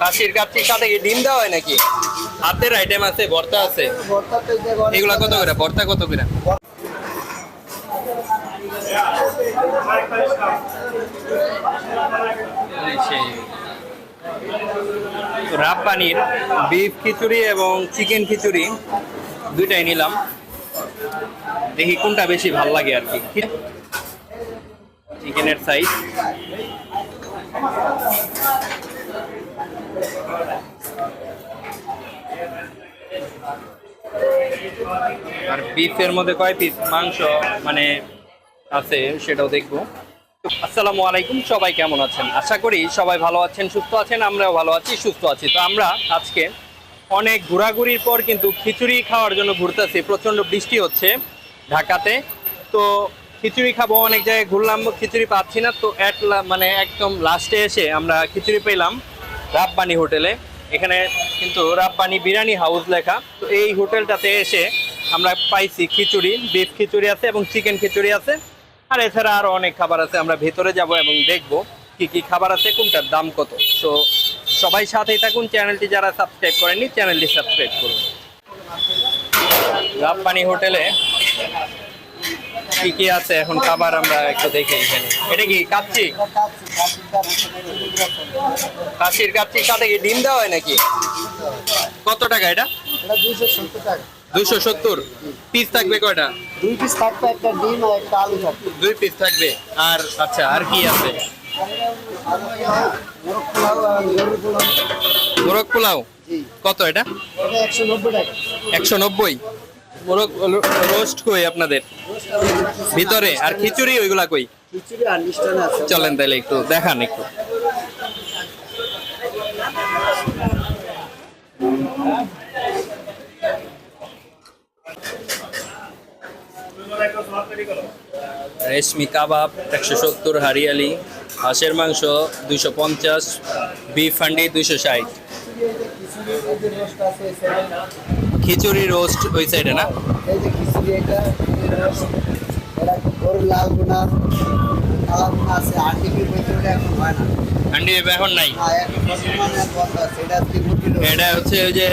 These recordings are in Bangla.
খাসির কাচ্চির সাথে কি ডিম দেওয়া হয় নাকি? হাতের আইটেম আছে, ভর্তা আছে। এগুলা কত করে? ভর্তা কত করে? এই রাব পানির বিফ খিচুড়ি এবং চিকেন খিচুড়ি দুইটাই নিলাম। দেখি কোনটা বেশি ভালো লাগে আর কি। চিকেনের সাইজ আর বিফের মধ্যে কয় পিস মাংস মানে আছে, সেটাও দেখব। আসসালামু আলাইকুম, সবাই কেমন আছেন? আশা করি সবাই ভালো আছেন, সুস্থ আছেন, আমরাও ভালো আছি, সুস্থ আছি। তো আমরা আজকে অনেক ঘোরাঘুরির পর কিন্তু খিচুড়ি খাওয়ার জন্য ঘুরতেছি। প্রচণ্ড বৃষ্টি হচ্ছে ঢাকাতে। তো খিচুড়ি খাব, অনেক জায়গায় ঘুরলাম, খিচুড়ি পাচ্ছি না, তো মানে একদম লাস্টে এসে আমরা খিচুড়ি পেলাম রাব্বানি হোটেলে। এখানে কিন্তু রাব্বানি বিরিয়ানি হাউস লেখা। তো এই হোটেলটাতে এসে আমরা পাইছি খিচুড়ি বিফ খিচুড়ি আছে এবং চিকেন খিচুড়ি আছে। আর এছাড়া আরও অনেক খাবার আছে, আমরা ভেতরে যাব এবং দেখব কি কি খাবার আছে, কোনটার দাম কত। তো সবাই সাথেই থাকুন, চ্যানেলটি যারা সাবস্ক্রাইব করেননি, চ্যানেলটি সাবস্ক্রাইব করুন। রাব্বানি হোটেলে কি কি আছে এখন খাবার আমরা একটু দেখি এখানে। এটা কি কাচ্চি? কাশির কাচ্চির সাথে কি ডিম দেওয়া হয় নাকি? কত টাকা এটা? দুশো সত্তর। পিস থাকবে কয়টা? দুই পিস থাকবে। একটা ডিম আর একটা আলু থাকবে দুই পিস থাকবে আর আচ্ছা আর কি আছে? মোরগ পোলাও। কত এটা? একশো নব্বই। মোরগ রোস্ট কই আপনাদের? ভিতরে আর খিচুড়ি ওইগুলা কই? খিচুড়ি আর মিষ্টান আছে। চলেন তাহলে একটু দেখান একটু। রেশমি কাবাব একশো সত্তর হারিয়ালি হাঁসের মাংস দুইশো পঞ্চাশ বিফ হান্ডি দুইশো ষাট। খিচুড়ি রোস্ট এই ওই সাইডে না? এই যে খিচুড়ি এটা গরুর লাল আছে এখন হচ্ছে ওই যে।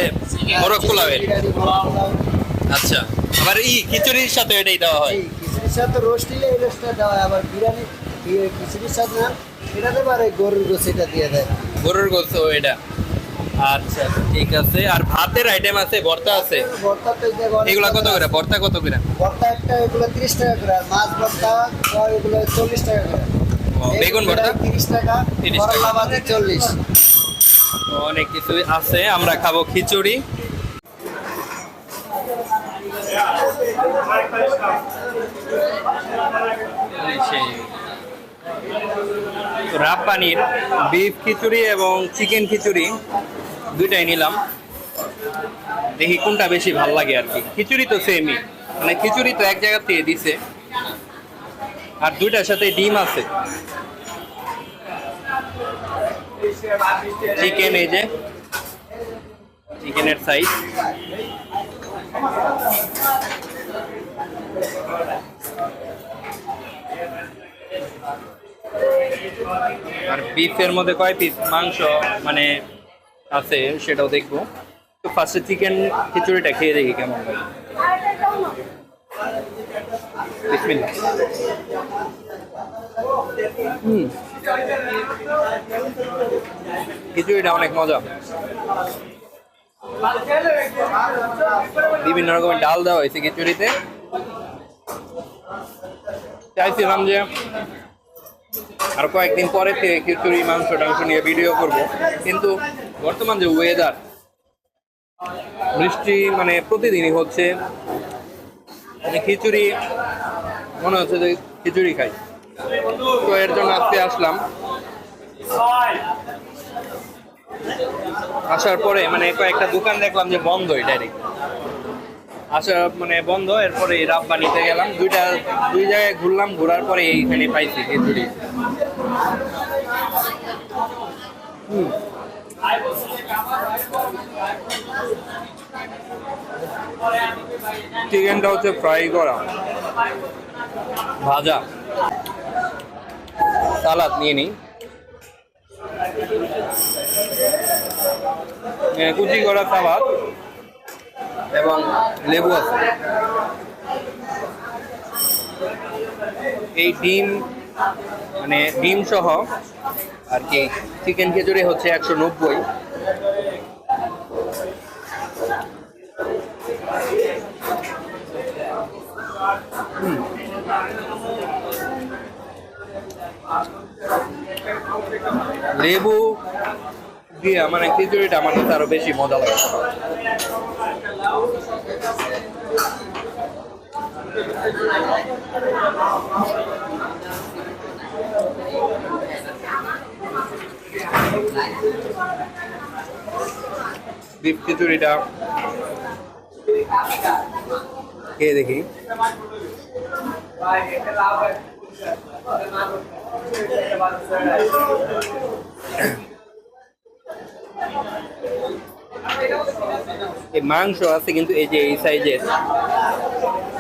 আচ্ছা আবার ই খিচুড়ির সাথে এটাই দেওয়া হয়। এই সাথে রোস্ট এই রোস্টটা দেওয়া হয় আবার বিরিয়ানি খিচুড়ির সাথে না এই গরুর এটা দিয়ে দেয় গরুর এটা। আচ্ছা ঠিক আছে। আর ভাতের আইটেম আছে ভর্তা আছে? ভর্তা তো এগুলা কত করে? ভর্তা কত করে? ভর্তা একটা এগুলো টাকা করে। মাছ ভর্তা আর এগুলো চল্লিশ টাকা করে। বেগুন ভর্তা? তিরিশ টাকা 30 টাকা। অনেক কিছু আছে আমরা খাব খিচুড়ি। সেই বিফ খিচুড়ি এবং চিকেন খিচুড়ি। দুইটাই নিলাম। দেখি কোনটা বেশি ভালো লাগে আর কি। খিচুড়ি তো সেমই মানে খিচুড়ি তো এক জায়গা থেকে দিছে। আর দুইটার সাথে ডিম আছে। চিকেন এই যে। চিকেনের সাইজ আর বিফের মধ্যে কয় পিস মাংস মানে আছে, সেটাও দেখব। তো ফার্স্টে চিকেন খিচুড়িটা খেয়ে দেখি কেমন বিসমিল্লাহ খিচুড়িটা অনেক মজা। বিভিন্ন রকমের ডাল দেওয়া হয়েছে খিচুড়িতে। চাইছিলাম যে আর কয়েকদিন পরে খিচুড়ি, মাংস টাংস নিয়ে ভিডিও করব। কিন্তু বর্তমান যে ওয়েদার বৃষ্টি মানে প্রতিদিনই হচ্ছে মানে খিচুড়ি, মনে হচ্ছে যে খিচুড়ি খাই। তো এর জন্য আজকে আসলাম। আসার পরে মানে কয়েকটা দোকান দেখলাম যে বন্ধ ডাইরেক্ট আসার মানে বন্ধ, এরপরে এই রাব্বা নিতে গেলাম। দুইটা, দুই জায়গায় ঘুরলাম, ঘোরার পরে এইখানে পাইছি খিচুড়ি। হুম। চিকেনটা হচ্ছে ফ্রাই করা। ভাজা। সালাদ নিয়ে নিই। কুচি করা সালাদ এবং লেবু আছে। এই ডিম মানে ডিম সহ আর কি চিকেন খিচুড়ি হচ্ছে একশো নব্বই। লেবু দিয়ে মানে খিচুড়িটা আমার কাছে আরও বেশি মজা লাগে। বিফ খিচুড়িটা। খেয়ে দেখি। এই মাংস আছে কিন্তু এই যে এই সাইজের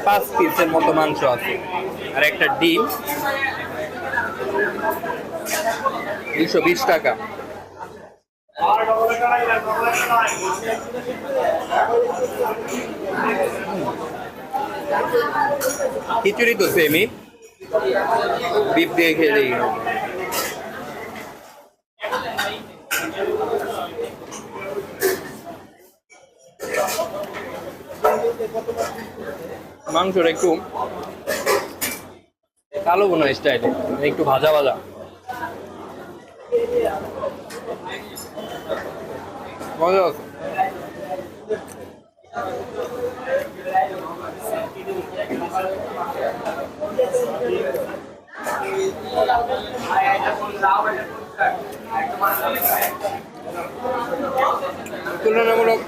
পাঁচ পিসের মতো মাংস আছে। আর একটা ডিম। দুশো বিশ টাকা। খিচুড়ি তো সেমই বিপ দিয়ে দিই মাংসটা একটু কালো বোনা স্টাইলে একটু ভাজা ভাজা। তুলনামূলক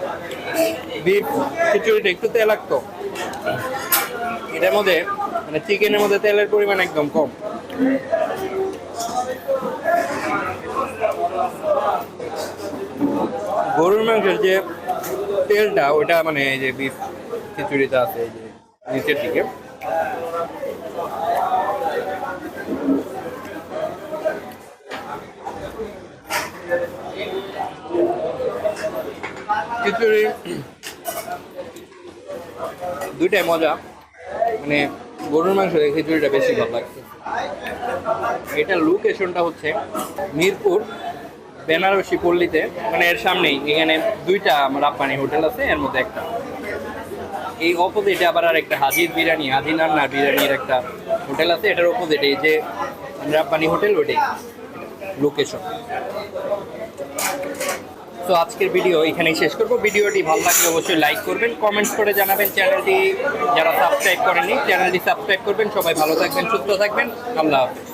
বিফ খিচুড়িটা একটু তেল লাগতো। এটার মধ্যে মানে চিকেনের মধ্যে তেলের পরিমাণ একদম কম। গরুর মাংসের যে তেলটা ওটা মানে এই যে বিফ খিচুড়িতে আছে এই যে নিচের দিকে। খিচুড়ি দুইটাই মজা। মানে গরুর মাংস খিচুড়িটা বেশি ভালো লাগছে। এটা লোকেশনটা হচ্ছে মিরপুর। বেনারসি পল্লীতে মানে এর সামনেই, এখানে দুইটা রাপ্পানি হোটেল আছে, এর মধ্যে একটা। এই অপোজিটে আবার আর একটা হাজির বিরিয়ানি হাজি নান্নার বিরিয়ানির একটা হোটেল আছে, এটার অপোজিটে এই যে রাপ্পানি হোটেল ওটাই লোকেশন তো আজকের ভিডিও এখানেই শেষ করব। ভিডিওটি ভালো লাগলে অবশ্যই লাইক করবেন কমেন্টস করে জানাবেন চ্যানেলটি। যারা সাবস্ক্রাইব করেনি চ্যানেলটি সাবস্ক্রাইব করবেন। সবাই ভালো থাকবেন, সুস্থ থাকবেন। আল্লাহ হাফেজ।